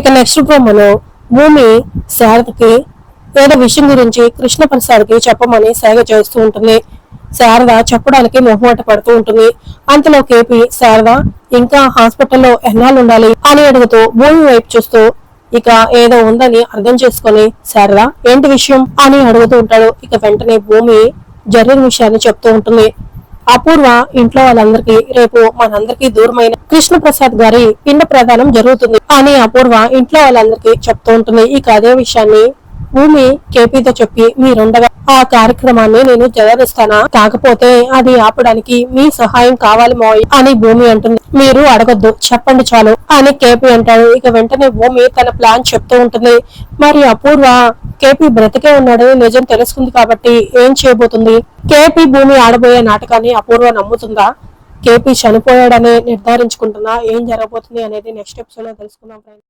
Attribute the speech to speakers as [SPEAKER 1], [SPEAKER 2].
[SPEAKER 1] ఇక నెక్స్ట్ ప్రోమోలో భూమి శారదకి ఏదో విషయం గురించి కృష్ణ ప్రసాద్కి చెప్పమని సేగ చేస్తూ ఉంటుంది. శారద చెప్పడానికి మొహమాట పడుతూ ఉంటుంది. అంతలో కేపి శారద ఇంకా హాస్పిటల్లో ఎన్నాళ్ళు ఉండాలి అని అడుగుతూ భూమి వైపు చూస్తూ ఇక ఏదో ఉందని అర్థం చేసుకొని శారద ఏంటి విషయం అని అడుగుతూ ఉంటాడు. ఇక వెంటనే భూమి జరిగిన విషయాన్ని చెప్తూ ఉంటుంది. అపూర్వ ఇంట్లో వాళ్ళందరికీ రేపు మనందరికీ దూరమైన కృష్ణ ప్రసాద్ గారి పిండ ప్రదానం జరుగుతుంది అని అపూర్వ ఇంట్లో వాళ్ళందరికీ చెప్తూ ఉంటుంది. ఇక అదే విషయాన్ని భూమి కేపీతో చెప్పి మీరుండగా ఆ కార్యక్రమాన్ని నేను జరగరిస్తానా? కాకపోతే అది ఆపడానికి మీ సహాయం కావాలి మోయ్ అని భూమి అంటుంది. మీరు అడగొద్దు చెప్పండి చాలు అని కేపీ అంటాడు. ఇక వెంటనే భూమి తన ప్లాన్ చెప్తూ ఉంటుంది. మరి అపూర్వ కేపీ బ్రతికే ఉన్నాడని నిజం తెలుసుకుంది కాబట్టి ఏం చేయబోతుంది? కేపీ భూమి ఆడబోయే నాటకాన్ని అపూర్వ నమ్ముతుందా? కేపీ చనిపోయాడని నిర్ధారించుకుంటుందా ఏం జరగబోతుంది అనేది నెక్స్ట్ ఎపిసోడ్లో తెలుసుకుందాం ఫ్రెండ్స్